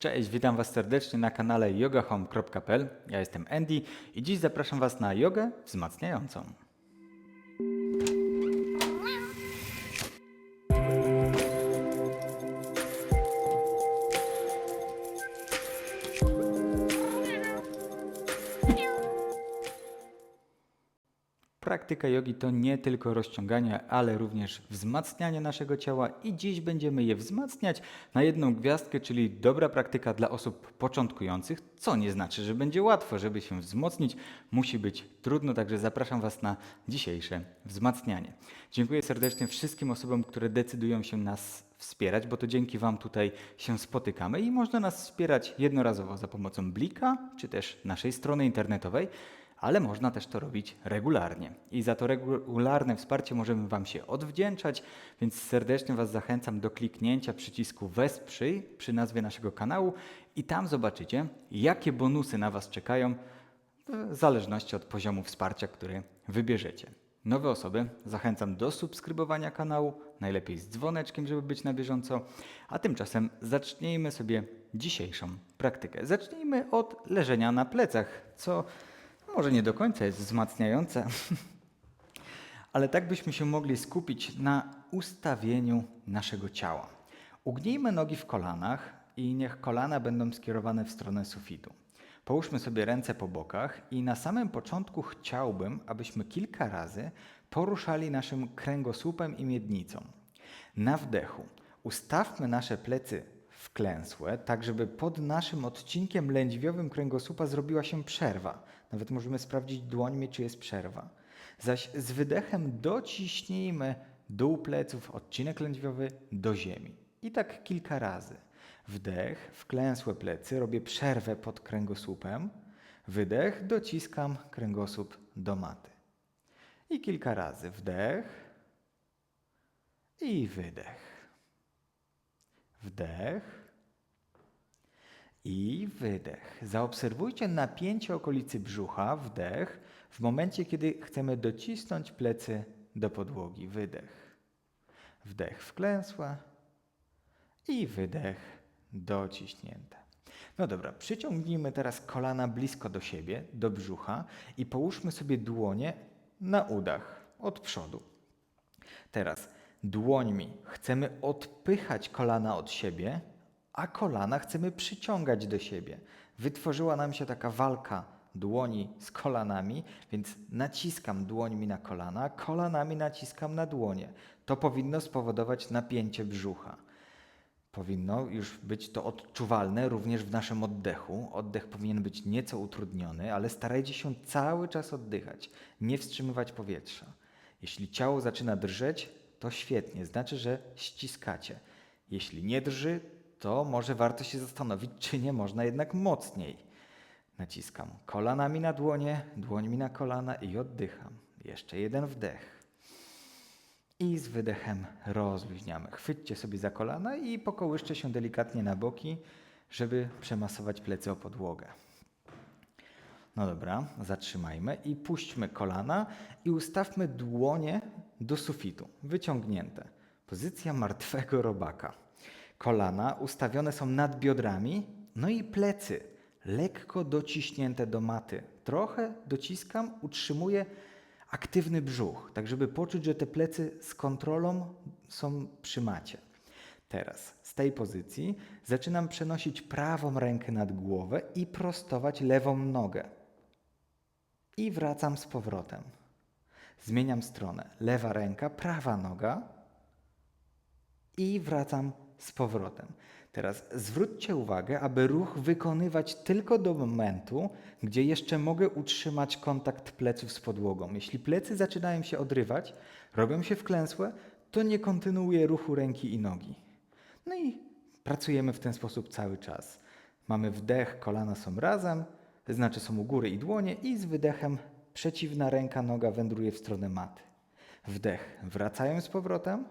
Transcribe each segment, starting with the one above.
Cześć, witam Was serdecznie na kanale yogahome.pl. Ja jestem Andy i dziś zapraszam Was na jogę wzmacniającą. Praktyka jogi to nie tylko rozciąganie, ale również wzmacnianie naszego ciała i dziś będziemy je wzmacniać na jedną gwiazdkę, czyli dobra praktyka dla osób początkujących, co nie znaczy, że będzie łatwo, żeby się wzmocnić, musi być trudno, także zapraszam Was na dzisiejsze wzmacnianie. Dziękuję serdecznie wszystkim osobom, które decydują się nas wspierać, bo to dzięki Wam tutaj się spotykamy i można nas wspierać jednorazowo za pomocą Blika, czy też naszej strony internetowej ale można też to robić regularnie. I za to regularne wsparcie możemy Wam się odwdzięczać, więc serdecznie Was zachęcam do kliknięcia przycisku Wesprzyj przy nazwie naszego kanału i tam zobaczycie, jakie bonusy na Was czekają w zależności od poziomu wsparcia, który wybierzecie. Nowe osoby zachęcam do subskrybowania kanału, najlepiej z dzwoneczkiem, żeby być na bieżąco. A tymczasem zacznijmy sobie dzisiejszą praktykę. Zacznijmy od leżenia na plecach, co może nie do końca jest wzmacniające, ale tak byśmy się mogli skupić na ustawieniu naszego ciała. Ugnijmy nogi w kolanach i niech kolana będą skierowane w stronę sufitu. Połóżmy sobie ręce po bokach i na samym początku chciałbym, abyśmy kilka razy poruszali naszym kręgosłupem i miednicą. Na wdechu ustawmy nasze plecy wklęsłe, tak żeby pod naszym odcinkiem lędźwiowym kręgosłupa zrobiła się przerwa. Nawet możemy sprawdzić dłońmi, czy jest przerwa. Zaś z wydechem dociśnijmy dół pleców, odcinek lędźwiowy do ziemi. I tak kilka razy. Wdech, wklęsłe plecy, robię przerwę pod kręgosłupem. Wydech, dociskam kręgosłup do maty. I kilka razy. Wdech i wydech. Wdech i wydech. Zaobserwujcie napięcie okolicy brzucha, wdech, w momencie, kiedy chcemy docisnąć plecy do podłogi. Wydech. Wdech wklęsła i wydech dociśnięte. No dobra, przyciągnijmy teraz kolana blisko do siebie, do brzucha i połóżmy sobie dłonie na udach od przodu. Teraz dłońmi chcemy odpychać kolana od siebie, a kolana chcemy przyciągać do siebie. Wytworzyła nam się taka walka dłoni z kolanami, więc naciskam dłońmi na kolana, kolanami naciskam na dłonie. To powinno spowodować napięcie brzucha. Powinno już być to odczuwalne również w naszym oddechu. Oddech powinien być nieco utrudniony, ale starajcie się cały czas oddychać, nie wstrzymywać powietrza. Jeśli ciało zaczyna drżeć, to świetnie, znaczy, że ściskacie. Jeśli nie drży, to może warto się zastanowić, czy nie można jednak mocniej. Naciskam kolanami na dłonie, dłońmi na kolana i oddycham. Jeszcze jeden wdech. I z wydechem rozluźniamy. Chwyćcie sobie za kolana i pokołyszcie się delikatnie na boki, żeby przemasować plecy o podłogę. No dobra, zatrzymajmy i puśćmy kolana i ustawmy dłonie do sufitu, wyciągnięte. Pozycja martwego robaka. Kolana ustawione są nad biodrami, no i plecy lekko dociśnięte do maty. Trochę dociskam, utrzymuję aktywny brzuch, tak żeby poczuć, że te plecy z kontrolą są przy macie. Teraz z tej pozycji zaczynam przenosić prawą rękę nad głowę i prostować lewą nogę. I wracam z powrotem. Zmieniam stronę. Lewa ręka, prawa noga i wracam z powrotem. Teraz zwróćcie uwagę, aby ruch wykonywać tylko do momentu, gdzie jeszcze mogę utrzymać kontakt pleców z podłogą. Jeśli plecy zaczynają się odrywać, robią się wklęsłe, to nie kontynuuję ruchu ręki i nogi. No i pracujemy w ten sposób cały czas. Mamy wdech, kolana są razem, znaczy są u góry i dłonie i z wydechem przeciwna ręka, noga wędruje w stronę maty. Wdech, wracają z powrotem,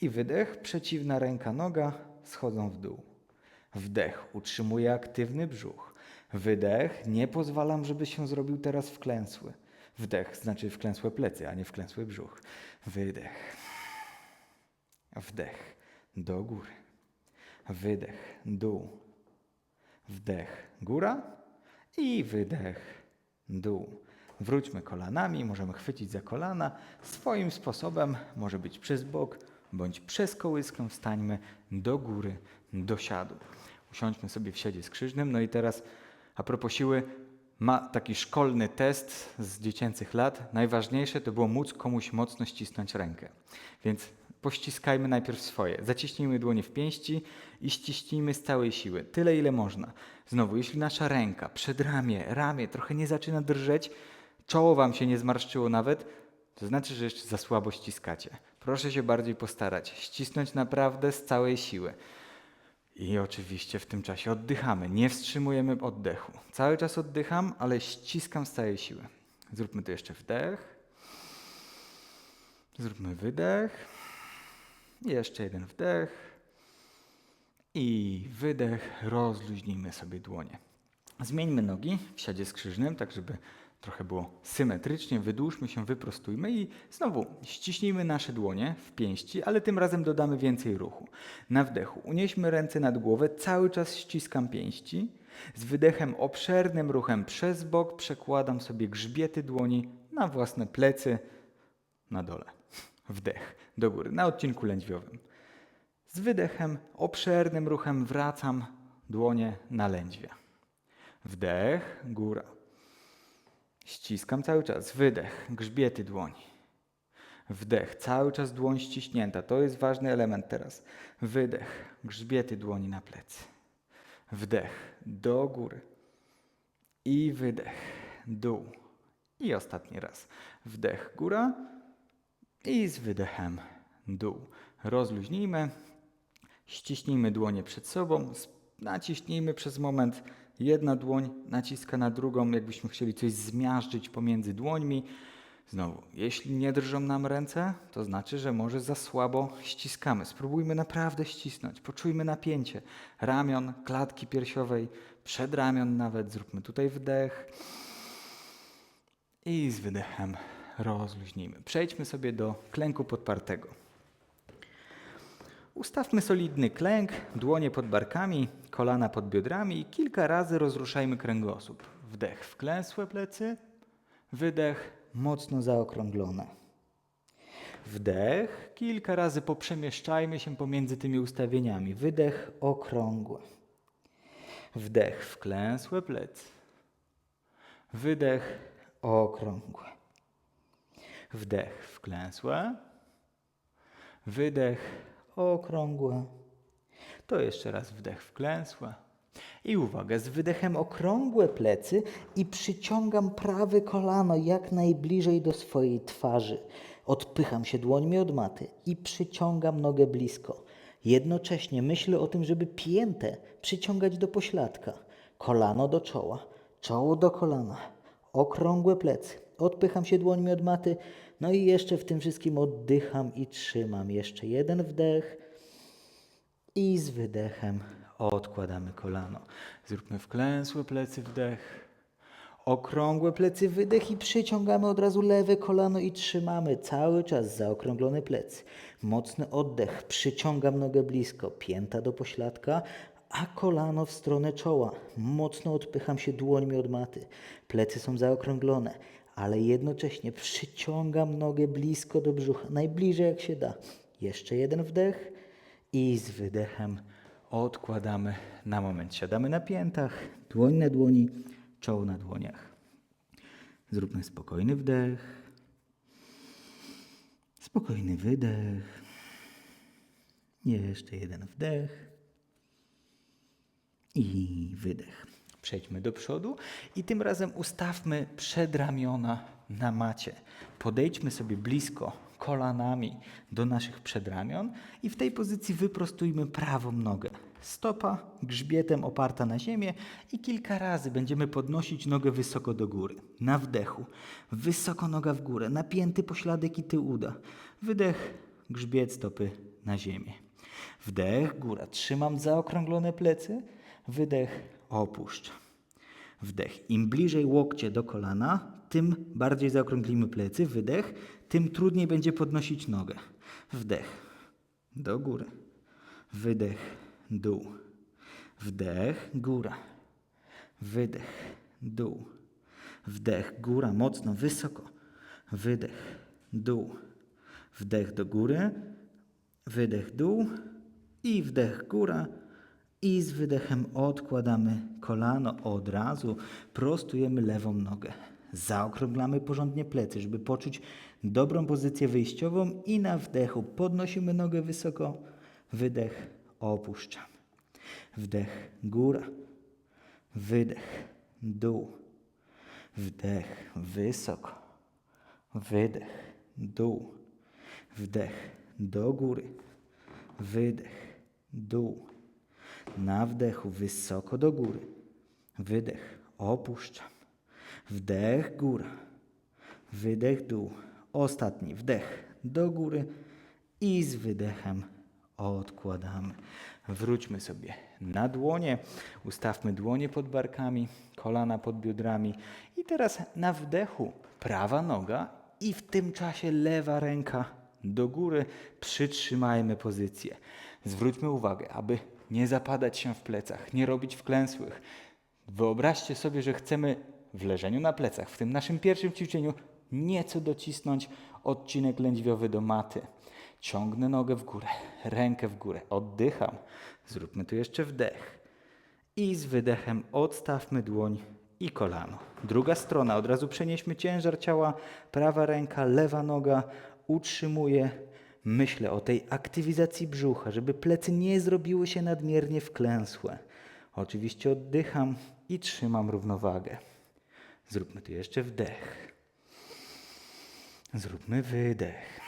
i wydech, przeciwna ręka, noga schodzą w dół. Wdech, utrzymuję aktywny brzuch. Wydech, nie pozwalam, żeby się zrobił teraz wklęsły. Wdech znaczy wklęsłe plecy, a nie wklęsły brzuch. Wydech. Wdech do góry. Wydech, dół. Wdech, góra i wydech, dół. Wróćmy kolanami, możemy chwycić za kolana. Swoim sposobem może być przez bok bądź przez kołyskę. Wstańmy do góry, do siadu. Usiądźmy sobie w siedzie skrzyżnym. No i teraz a propos siły, ma taki szkolny test z dziecięcych lat. Najważniejsze to było móc komuś mocno ścisnąć rękę. Więc pościskajmy najpierw swoje. Zaciśnijmy dłonie w pięści i ściśnijmy z całej siły. Tyle, ile można. Znowu, jeśli nasza ręka, przedramię, ramię trochę nie zaczyna drżeć, czoło wam się nie zmarszczyło nawet, to znaczy, że jeszcze za słabo ściskacie. Proszę się bardziej postarać. Ścisnąć naprawdę z całej siły. I oczywiście w tym czasie oddychamy. Nie wstrzymujemy oddechu. Cały czas oddycham, ale ściskam z całej siły. Zróbmy tu jeszcze wdech. Zróbmy wydech. Jeszcze jeden wdech. I wydech. Rozluźnijmy sobie dłonie. Zmieńmy nogi w siadzie skrzyżnym, tak żeby trochę było symetrycznie. Wydłużmy się, wyprostujmy i znowu ściśnijmy nasze dłonie w pięści, ale tym razem dodamy więcej ruchu. Na wdechu unieśmy ręce nad głowę, cały czas ściskam pięści. Z wydechem obszernym ruchem przez bok przekładam sobie grzbiety dłoni na własne plecy na dole. Wdech do góry, na odcinku lędźwiowym. Z wydechem, obszernym ruchem wracam dłonie na lędźwie. Wdech, góra. Ściskam cały czas. Wydech, grzbiety dłoni. Wdech, cały czas dłoń ściśnięta. To jest ważny element teraz. Wydech, grzbiety dłoni na plecy. Wdech, do góry. I wydech, dół. I ostatni raz. Wdech, góra. I z wydechem, dół. Rozluźnijmy. Ściśnijmy dłonie przed sobą. Naciśnijmy przez moment Jedna dłoń naciska na drugą, jakbyśmy chcieli coś zmiażdżyć pomiędzy dłońmi. Znowu, jeśli nie drżą nam ręce, to znaczy, że może za słabo ściskamy. Spróbujmy naprawdę ścisnąć. Poczujmy napięcie ramion, klatki piersiowej, przedramion nawet. Zróbmy tutaj wdech i z wydechem rozluźnijmy. Przejdźmy sobie do klęku podpartego. Ustawmy solidny klęk, dłonie pod barkami, kolana pod biodrami i kilka razy rozruszajmy kręgosłup. Wdech wklęsłe plecy, wydech mocno zaokrąglone. Wdech, kilka razy poprzemieszczajmy się pomiędzy tymi ustawieniami. Wydech okrągły. Wdech wklęsłe plecy. Wydech okrągłe. Wdech wklęsłe. Wydech okrągłe. To jeszcze raz wdech wklęsła. I uwaga, z wydechem okrągłe plecy i przyciągam prawe kolano jak najbliżej do swojej twarzy. Odpycham się dłońmi od maty i przyciągam nogę blisko. Jednocześnie myślę o tym, żeby piętę przyciągać do pośladka. Kolano do czoła, czoło do kolana, okrągłe plecy. Odpycham się dłońmi od maty, no i jeszcze w tym wszystkim oddycham i trzymam. Jeszcze jeden wdech i z wydechem odkładamy kolano. Zróbmy wklęsłe plecy, wdech. Okrągłe plecy, wydech i przyciągamy od razu lewe kolano i trzymamy cały czas zaokrąglone plecy. Mocny oddech, przyciągam nogę blisko, pięta do pośladka, a kolano w stronę czoła. Mocno odpycham się dłońmi od maty. Plecy są zaokrąglone, ale jednocześnie przyciągam nogę blisko do brzucha, najbliżej jak się da. Jeszcze jeden wdech i z wydechem odkładamy na moment. Siadamy na piętach, dłoń na dłoni, czoło na dłoniach. Zróbmy spokojny wdech, spokojny wydech. Jeszcze jeden wdech i wydech. Przejdźmy do przodu i tym razem ustawmy przedramiona na macie. Podejdźmy sobie blisko kolanami do naszych przedramion i w tej pozycji wyprostujmy prawą nogę. Stopa grzbietem oparta na ziemię i kilka razy będziemy podnosić nogę wysoko do góry. Na wdechu. Wysoko noga w górę. Napięty pośladek i tył uda. Wydech, grzbiet stopy na ziemię. Wdech, góra. Trzymam zaokrąglone plecy. Wydech, opuszczam. Wdech. Im bliżej łokcie do kolana, tym bardziej zaokrąglimy plecy. Wydech, tym trudniej będzie podnosić nogę. Wdech. Do góry. Wydech. Dół. Wdech. Góra. wydech, dół, wdech, góra, mocno, wysoko, wydech, dół, wdech do góry, wydech, dół i wdech, góra. I z wydechem odkładamy kolano od razu, prostujemy lewą nogę. Zaokrąglamy porządnie plecy, żeby poczuć dobrą pozycję wyjściową i na wdechu podnosimy nogę wysoko, wydech, opuszczamy. Wdech, góra, wydech, dół, wdech, wysoko, wydech, dół, wdech, do góry, wydech, dół. Na wdechu wysoko do góry. Wydech, opuszczam. Wdech, góra. Wydech, dół. Ostatni wdech do góry i z wydechem odkładamy. Wróćmy sobie na dłonie, ustawmy dłonie pod barkami, kolana pod biodrami i teraz na wdechu prawa noga i w tym czasie lewa ręka do góry. Przytrzymajmy pozycję. Zwróćmy uwagę, aby nie zapadać się w plecach, nie robić wklęsłych. Wyobraźcie sobie, że chcemy w leżeniu na plecach, w tym naszym pierwszym ćwiczeniu, nieco docisnąć odcinek lędźwiowy do maty. Ciągnę nogę w górę, rękę w górę, oddycham. Zróbmy tu jeszcze wdech. I z wydechem odstawmy dłoń i kolano. Druga strona, od razu przenieśmy ciężar ciała, prawa ręka, lewa noga, utrzymuje. Myślę o tej aktywizacji brzucha, żeby plecy nie zrobiły się nadmiernie wklęsłe. Oczywiście oddycham i trzymam równowagę. Zróbmy tu jeszcze wdech. Zróbmy wydech.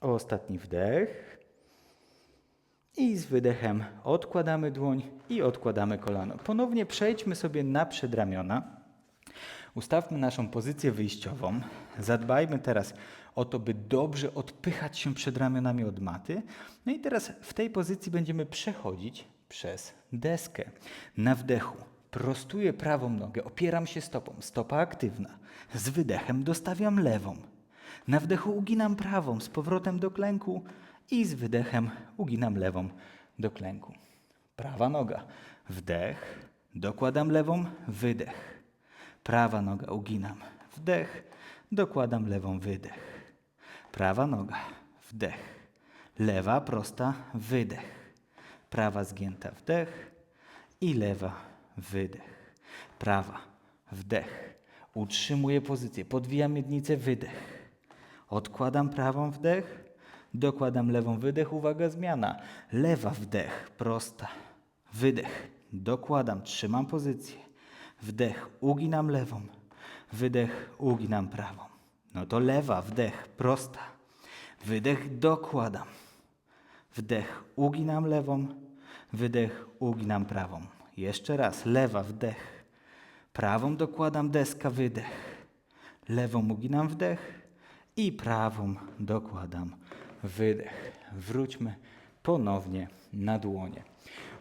Ostatni wdech. I z wydechem odkładamy dłoń i odkładamy kolano. Ponownie przejdźmy sobie na przedramiona. Ustawmy naszą pozycję wyjściową. Zadbajmy teraz o to, by dobrze odpychać się przed ramionami od maty. No i teraz w tej pozycji będziemy przechodzić przez deskę. Na wdechu prostuję prawą nogę, opieram się stopą, stopa aktywna. Z wydechem dostawiam lewą. Na wdechu uginam prawą z powrotem do klęku i z wydechem uginam lewą do klęku. Prawa noga, wdech, dokładam lewą, wydech. Prawa noga uginam, wdech, dokładam lewą, wydech. Prawa noga, wdech. Lewa prosta, wydech. Prawa zgięta, wdech i lewa, wydech. Prawa, wdech. Utrzymuję pozycję, podwijam miednicę, wydech. Odkładam prawą wdech, dokładam lewą wydech, uwaga, zmiana. Lewa wdech, prosta, wydech, dokładam, trzymam pozycję. Wdech, uginam lewą, wydech, uginam prawą. No to lewa, wdech, prosta, wydech, dokładam. Wdech, uginam lewą, wydech, uginam prawą. Jeszcze raz, lewa, wdech. Prawą dokładam deska, wydech. Lewą uginam wdech i prawą dokładam wydech. Wróćmy ponownie na dłonie.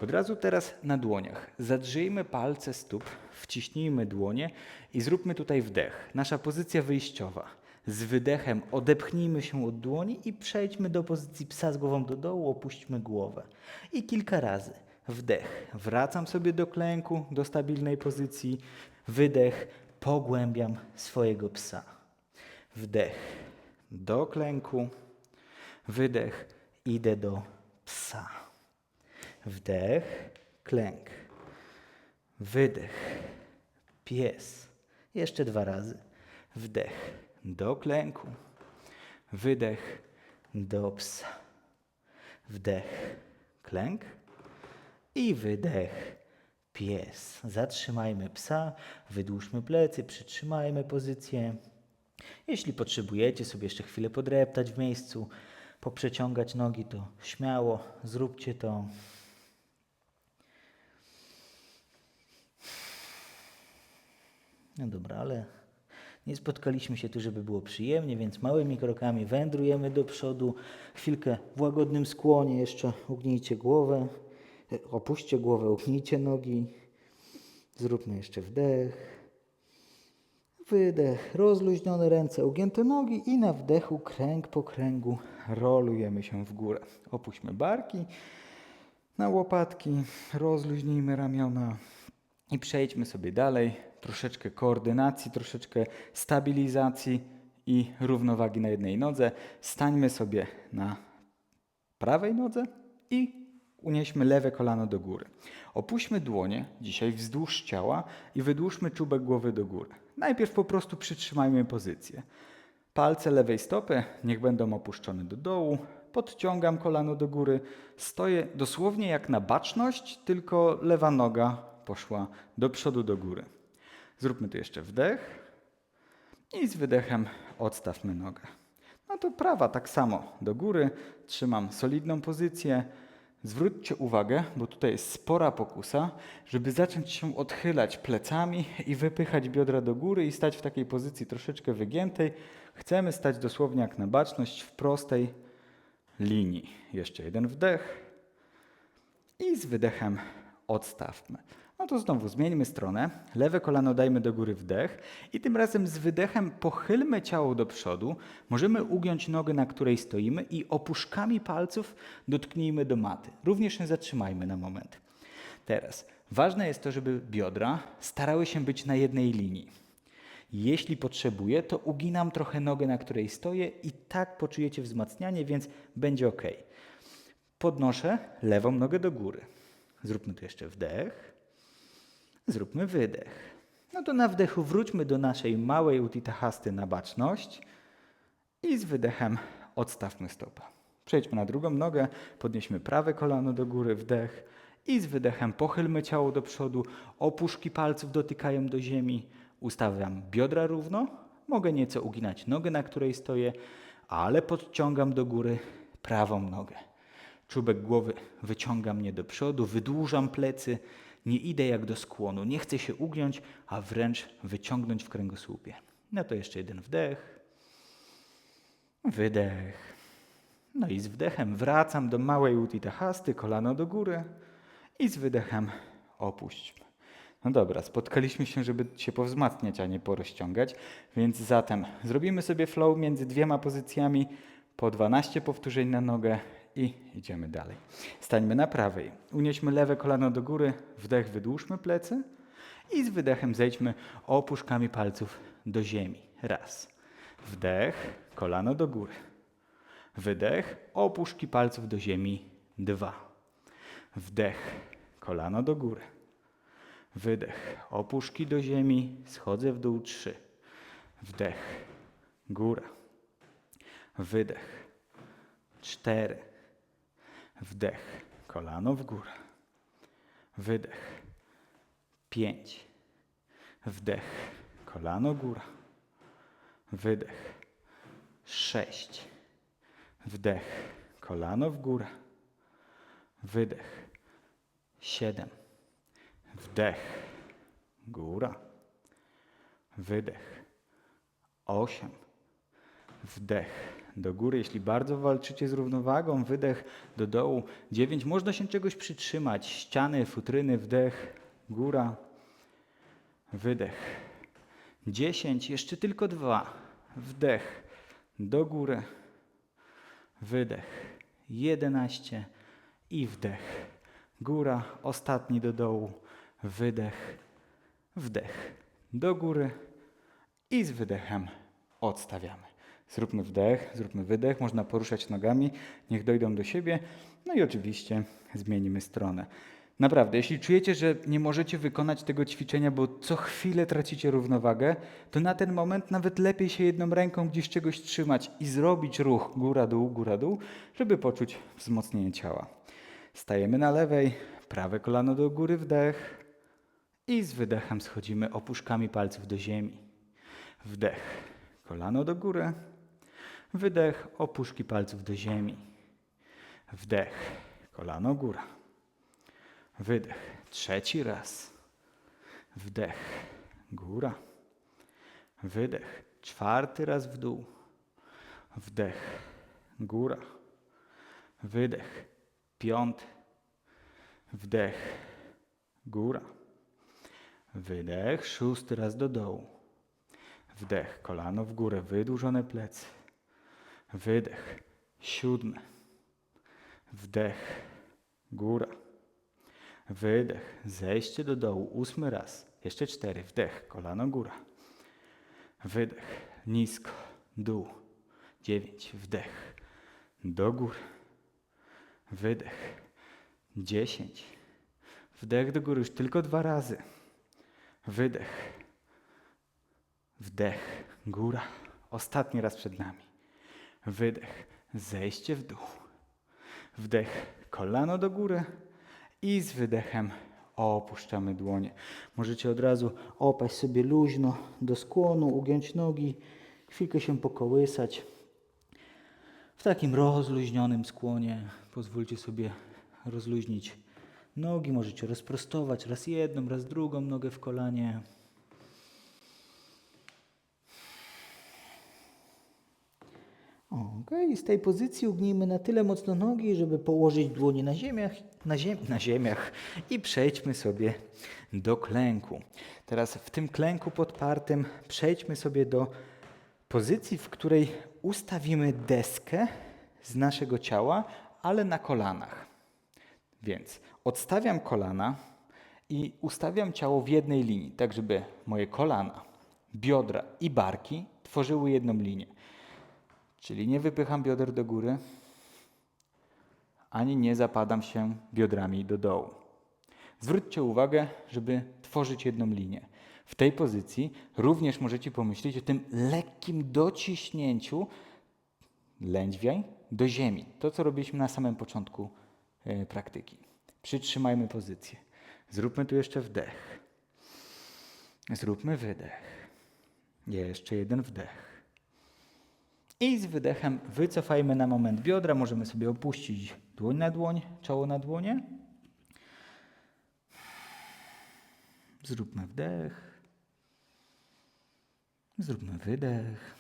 Od razu teraz na dłoniach. Zadrzyjmy palce stóp, wciśnijmy dłonie i zróbmy tutaj wdech. Nasza pozycja wyjściowa. Z wydechem odepchnijmy się od dłoni i przejdźmy do pozycji psa z głową do dołu, opuśćmy głowę. I kilka razy. Wdech. Wracam sobie do klęku, do stabilnej pozycji. Wydech. Pogłębiam swojego psa. Wdech. Do klęku. Wydech. Idę do psa. Wdech. Klęk. Wydech. Pies. Jeszcze dwa razy. Wdech. Do klęku. Wydech. Do psa. Wdech. Klęk. I wydech. Pies. Zatrzymajmy psa, wydłużmy plecy, przytrzymajmy pozycję. Jeśli potrzebujecie sobie jeszcze chwilę podreptać w miejscu, poprzeciągać nogi, to śmiało zróbcie to. No dobra, ale nie spotkaliśmy się tu, żeby było przyjemnie, więc małymi krokami wędrujemy do przodu. Chwilkę w łagodnym skłonie jeszcze ugnijcie głowę, e, opuśćcie głowę, ugnijcie nogi. Zróbmy jeszcze wdech. Wydech, rozluźnione ręce, ugięte nogi i na wdechu kręg po kręgu rolujemy się w górę. Opuśćmy barki na łopatki, rozluźnijmy ramiona I przejdźmy sobie dalej. Troszeczkę koordynacji, troszeczkę stabilizacji i równowagi na jednej nodze. Stańmy sobie na prawej nodze i unieśmy lewe kolano do góry. Opuśćmy dłonie dzisiaj wzdłuż ciała i wydłużmy czubek głowy do góry. Najpierw po prostu przytrzymajmy pozycję. Palce lewej stopy niech będą opuszczone do dołu. Podciągam kolano do góry. Stoję dosłownie jak na baczność, tylko lewa noga poszła do przodu, do góry. Zróbmy tu jeszcze wdech i z wydechem odstawmy nogę. No to prawa tak samo do góry. Trzymam solidną pozycję. Zwróćcie uwagę, bo tutaj jest spora pokusa, żeby zacząć się odchylać plecami i wypychać biodra do góry i stać w takiej pozycji troszeczkę wygiętej. Chcemy stać dosłownie jak na baczność w prostej linii. Jeszcze jeden wdech i z wydechem odstawmy. No to znowu zmieńmy stronę. Lewe kolano dajmy do góry wdech i tym razem z wydechem pochylmy ciało do przodu. Możemy ugiąć nogę, na której stoimy i opuszkami palców dotknijmy do maty. Również się zatrzymajmy na moment. Teraz ważne jest to, żeby biodra starały się być na jednej linii. Jeśli potrzebuję, to uginam trochę nogę, na której stoję i tak poczujecie wzmacnianie, więc będzie ok. Podnoszę lewą nogę do góry. Zróbmy tu jeszcze wdech. Zróbmy wydech. No to na wdechu wróćmy do naszej małej utitahasty na baczność i z wydechem odstawmy stopę. Przejdźmy na drugą nogę, podnieśmy prawe kolano do góry, wdech i z wydechem pochylmy ciało do przodu, opuszki palców dotykają do ziemi, ustawiam biodra równo, mogę nieco uginać nogę, na której stoję, ale podciągam do góry prawą nogę. Czubek głowy wyciąga mnie do przodu, wydłużam plecy, nie idę jak do skłonu, nie chcę się ugiąć, a wręcz wyciągnąć w kręgosłupie. No to jeszcze jeden wdech, wydech. No i z wdechem wracam do małej utitahasty, kolano do góry i z wydechem opuśćmy. No dobra, spotkaliśmy się, żeby się powzmacniać, a nie porozciągać, więc zatem zrobimy sobie flow między dwiema pozycjami po 12 powtórzeń na nogę i idziemy dalej. Stańmy na prawej. Unieśmy lewe kolano do góry, wdech, wydłużmy plecy i z wydechem zejdźmy opuszkami palców do ziemi. Raz. Wdech, kolano do góry. Wydech, opuszki palców do ziemi. Dwa. Wdech, kolano do góry. Wydech, opuszki do ziemi, schodzę w dół. Trzy. Wdech, góra. Wydech, cztery. Wdech, kolano w górę. Wydech. Pięć. Wdech, kolano góra. Wydech. Sześć. Wdech, kolano w górę. Wydech. Siedem. Wdech, góra. Wydech. Osiem. Wdech do góry. Jeśli bardzo walczycie z równowagą, wydech do dołu. 9. Można się czegoś przytrzymać. Ściany, futryny, wdech, góra, wydech. 10. Jeszcze tylko dwa. Wdech do góry, wydech. 11 i wdech. Góra, ostatni do dołu, wydech, wdech. Do góry i z wydechem odstawiamy. Zróbmy wdech, zróbmy wydech, można poruszać nogami, niech dojdą do siebie. No i oczywiście zmienimy stronę. Naprawdę, jeśli czujecie, że nie możecie wykonać tego ćwiczenia, bo co chwilę tracicie równowagę, to na ten moment nawet lepiej się jedną ręką gdzieś czegoś trzymać i zrobić ruch góra-dół, góra-dół, żeby poczuć wzmocnienie ciała. Stajemy na lewej, prawe kolano do góry, wdech i z wydechem schodzimy opuszkami palców do ziemi. Wdech, kolano do góry, Wydech, opuszki palców do ziemi. Wdech, kolano góra. Wydech, trzeci raz. Wdech, góra. Wydech, czwarty raz w dół. Wdech, góra. Wydech, piąty. Wdech, góra. Wydech, szósty raz do dołu. Wdech, kolano w górę, wydłużone plecy. Wydech. Siódmy. Wdech. Góra. Wydech. Zejście do dołu. Ósmy raz. Jeszcze cztery. Wdech. Kolano góra. Wydech. Nisko. Dół. Dziewięć. Wdech. Do góry. Wydech. Dziesięć. Wdech do góry już tylko dwa razy. Wydech. Wdech. Góra. Ostatni raz przed nami. Wydech. Zejście w dół. Wdech. Kolano do góry. I z wydechem opuszczamy dłonie. Możecie od razu opaść sobie luźno do skłonu, ugiąć nogi, chwilkę się pokołysać. W takim rozluźnionym skłonie pozwólcie sobie rozluźnić nogi. Możecie rozprostować raz jedną, raz drugą nogę w kolanie. Okej, z tej pozycji ugnijmy na tyle mocno nogi, żeby położyć dłonie na ziemiach, na, ziem, na ziemiach i przejdźmy sobie do klęku. Teraz w tym klęku podpartym przejdźmy sobie do pozycji, w której ustawimy deskę z naszego ciała, ale na kolanach. Więc odstawiam kolana i ustawiam ciało w jednej linii, tak żeby moje kolana, biodra i barki tworzyły jedną linię. Czyli nie wypycham bioder do góry, ani nie zapadam się biodrami do dołu. Zwróćcie uwagę, żeby tworzyć jedną linię. W tej pozycji również możecie pomyśleć o tym lekkim dociśnięciu lędźwiaj do ziemi. To, co robiliśmy na samym początku e, praktyki. Przytrzymajmy pozycję. Zróbmy tu jeszcze wdech. Zróbmy wydech. Jeszcze jeden wdech. I z wydechem wycofajmy na moment biodra. Możemy sobie opuścić dłoń na dłoń, czoło na dłonie. Zróbmy wdech. Zróbmy wydech.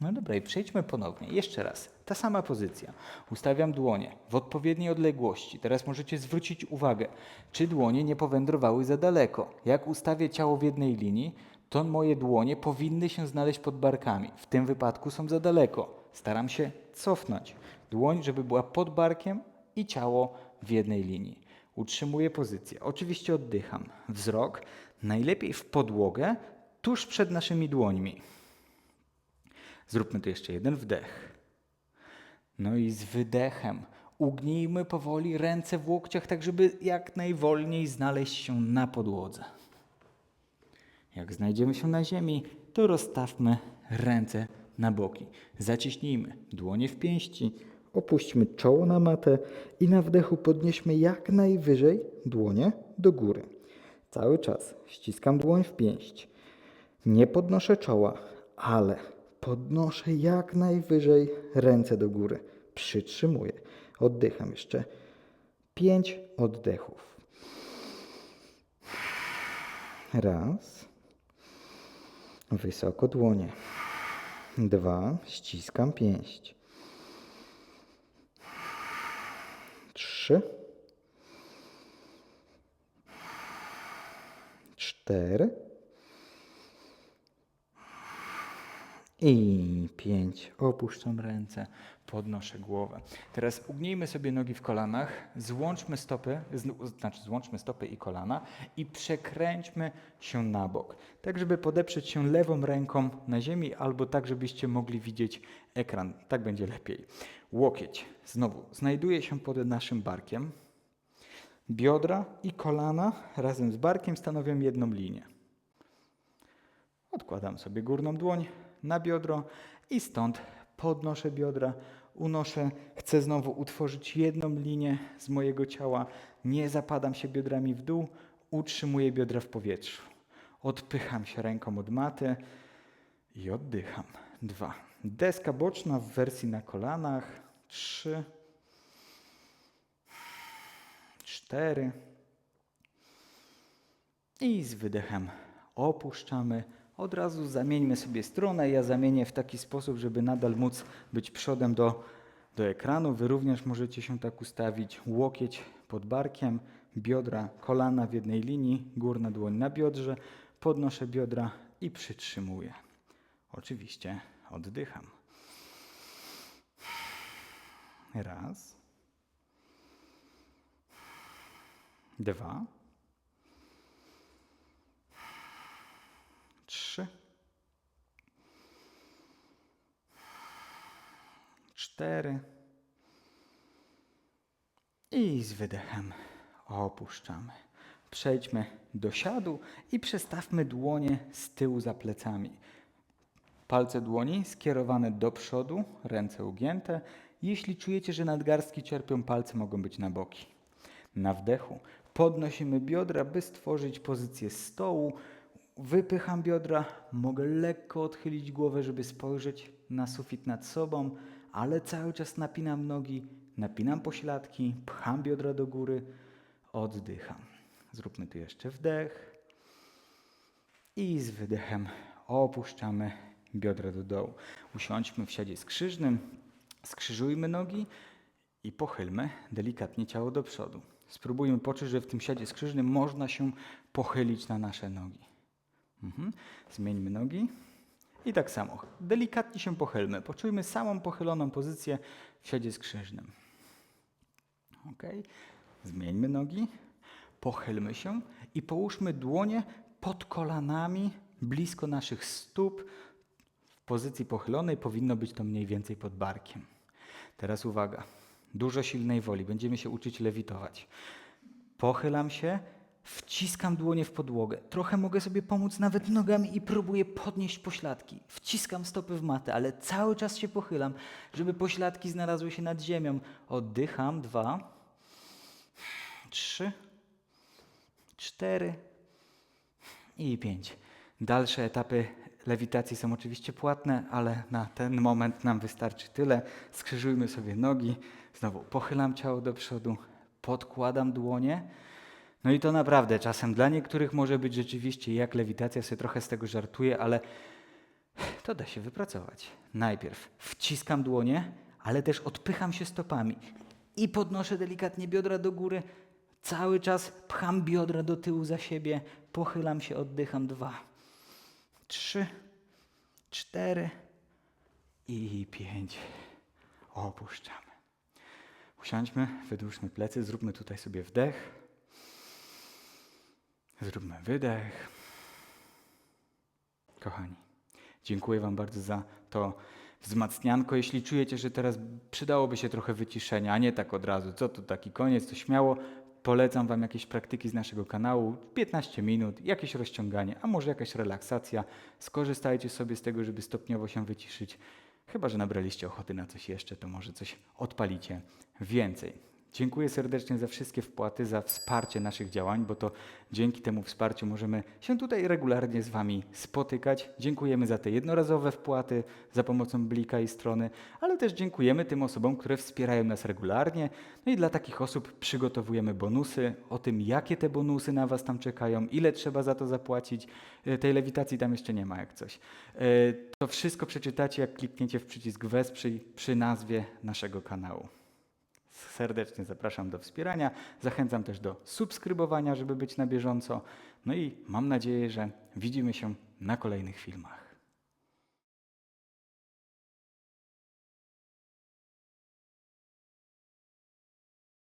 No dobra, i przejdźmy ponownie. Jeszcze raz. Ta sama pozycja. Ustawiam dłonie w odpowiedniej odległości. Teraz możecie zwrócić uwagę, czy dłonie nie powędrowały za daleko. Jak ustawię ciało w jednej linii, to moje dłonie powinny się znaleźć pod barkami. W tym wypadku są za daleko. Staram się cofnąć dłoń, żeby była pod barkiem i ciało w jednej linii. Utrzymuję pozycję. Oczywiście oddycham. Wzrok najlepiej w podłogę, tuż przed naszymi dłońmi. Zróbmy tu jeszcze jeden wdech. No i z wydechem ugnijmy powoli ręce w łokciach, tak żeby jak najwolniej znaleźć się na podłodze. Jak znajdziemy się na ziemi, to rozstawmy ręce na boki. Zaciśnijmy dłonie w pięści, opuśćmy czoło na matę i na wdechu podnieśmy jak najwyżej dłonie do góry. Cały czas ściskam dłoń w pięść. Nie podnoszę czoła, ale podnoszę jak najwyżej ręce do góry. Przytrzymuję. Oddycham jeszcze. Pięć oddechów. Raz. Wysoko dłonie. Dwa. Ściskam pięść. Trzy. Cztery. I pięć. Opuszczam ręce, podnoszę głowę. Teraz ugnijmy sobie nogi w kolanach, złączmy stopy, znaczy złączmy stopy i kolana i przekręćmy się na bok. Tak, żeby podeprzeć się lewą ręką na ziemi, albo tak, żebyście mogli widzieć ekran. Tak będzie lepiej. Łokieć znowu znajduje się pod naszym barkiem. Biodra i kolana razem z barkiem stanowią jedną linię. Odkładam sobie górną dłoń na biodro i stąd podnoszę biodra, unoszę. Chcę znowu utworzyć jedną linię z mojego ciała. Nie zapadam się biodrami w dół, utrzymuję biodra w powietrzu. Odpycham się ręką od maty i oddycham. Dwa. Deska boczna w wersji na kolanach. Trzy. Cztery. I z wydechem opuszczamy. Od razu zamieńmy sobie stronę. Ja zamienię w taki sposób, żeby nadal móc być przodem do, do ekranu. Wy również możecie się tak ustawić. Łokieć pod barkiem, biodra, kolana w jednej linii, górna dłoń na biodrze. Podnoszę biodra i przytrzymuję. Oczywiście oddycham. Raz. dwa, trzy, cztery i z wydechem opuszczamy. Przejdźmy do siadu i przestawmy dłonie z tyłu za plecami. Palce dłoni skierowane do przodu, ręce ugięte. Jeśli czujecie, że nadgarstki cierpią, palce mogą być na boki. Na wdechu podnosimy biodra, by stworzyć pozycję stołu. Wypycham biodra, mogę lekko odchylić głowę, żeby spojrzeć na sufit nad sobą, ale cały czas napinam nogi, napinam pośladki, pcham biodra do góry, oddycham. Zróbmy tu jeszcze wdech i z wydechem opuszczamy biodra do dołu. Usiądźmy w siadzie skrzyżnym, skrzyżujmy nogi i pochylmy delikatnie ciało do przodu. Spróbujmy poczuć, że w tym siadzie skrzyżnym można się pochylić na nasze nogi. Mhm. Zmieńmy nogi. I tak samo, delikatnie się pochylmy. Poczujmy samą pochyloną pozycję w siadzie skrzyżnym. Ok. Zmieńmy nogi, pochylmy się i połóżmy dłonie pod kolanami, blisko naszych stóp. W pozycji pochylonej powinno być to mniej więcej pod barkiem. Teraz uwaga, dużo silnej woli, będziemy się uczyć lewitować. Pochylam się, wciskam dłonie w podłogę. Trochę mogę sobie pomóc nawet nogami i próbuję podnieść pośladki. Wciskam stopy w matę, ale cały czas się pochylam, żeby pośladki znalazły się nad ziemią. Oddycham, dwa, trzy, cztery i pięć. Dalsze etapy lewitacji są oczywiście płatne, ale na ten moment nam wystarczy tyle. Skrzyżujmy sobie nogi, znowu pochylam ciało do przodu, podkładam dłonie. No i to naprawdę czasem dla niektórych może być rzeczywiście jak lewitacja, sobie trochę z tego żartuję, ale to da się wypracować. Najpierw wciskam dłonie, ale też odpycham się stopami i podnoszę delikatnie biodra do góry. Cały czas pcham biodra do tyłu za siebie, pochylam się, oddycham. Dwa, trzy, cztery i pięć. Opuszczamy. Usiądźmy, wydłużmy plecy, zróbmy tutaj sobie wdech. Zróbmy wydech. Kochani, dziękuję Wam bardzo za to wzmacnianko. Jeśli czujecie, że teraz przydałoby się trochę wyciszenia, a nie tak od razu, co tu taki koniec, to śmiało polecam Wam jakieś praktyki z naszego kanału, 15 minut, jakieś rozciąganie, a może jakaś relaksacja. Skorzystajcie sobie z tego, żeby stopniowo się wyciszyć. Chyba, że nabraliście ochoty na coś jeszcze, to może coś odpalicie więcej. Dziękuję serdecznie za wszystkie wpłaty, za wsparcie naszych działań, bo to dzięki temu wsparciu możemy się tutaj regularnie z Wami spotykać. Dziękujemy za te jednorazowe wpłaty za pomocą Blika i strony, ale też dziękujemy tym osobom, które wspierają nas regularnie. No i dla takich osób przygotowujemy bonusy o tym, jakie te bonusy na Was tam czekają, ile trzeba za to zapłacić. E, Tej lewitacji tam jeszcze nie ma jak coś. E, To wszystko przeczytacie, jak klikniecie w przycisk Wesprzyj przy nazwie naszego kanału. Serdecznie zapraszam do wspierania. Zachęcam też do subskrybowania, żeby być na bieżąco. No i mam nadzieję, że widzimy się na kolejnych filmach.